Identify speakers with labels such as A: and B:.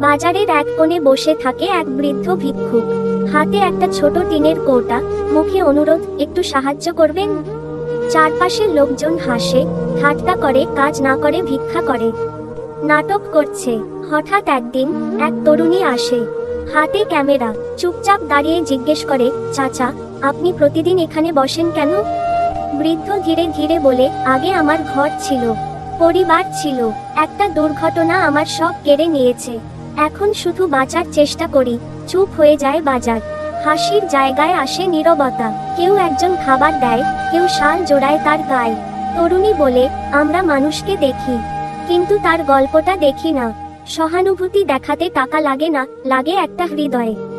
A: বাজারের এক কোণে বসে থাকে এক বৃদ্ধ ভিক্ষুক। হাতে একটা ছোট টিনের কৌটা, মুখে অনুরোধ, একটু সাহায্য করবেন? চারপাশের লোকজন হাসে, ঠাট্টা করে, কাজ না করে, ভিক্ষা করে। নাটক করছে। হঠাৎ একদিন এক তরুণী আসে। হাতে ক্যামেরা। চুপচাপ দাঁড়িয়ে জিজ্ঞেস করে, চাচা, আপনি প্রতিদিন এখানে বসেন কেন? বৃদ্ধ ধীরে ধীরে বলে, আগে আমার ঘর ছিল, পরিবার ছিল। একটা দুর্ঘটনা আমার সব কেড়ে নিয়েছে। এখন শুধু বাঁচার চেষ্টা করি, চুপ হয়ে যায় বাজার। হাসির জায়গায় আসে নিরবতা। কেউ একজন খাবার দেয়, কেউ শাল জোড়ায় তার গায়ে। তরুণী বলে, আমরা মানুষকে দেখি। কিন্তু তার গল্পটা দেখি না। সহানুভূতি দেখাতে টাকা লাগে না, লাগে একটা হৃদয়ে।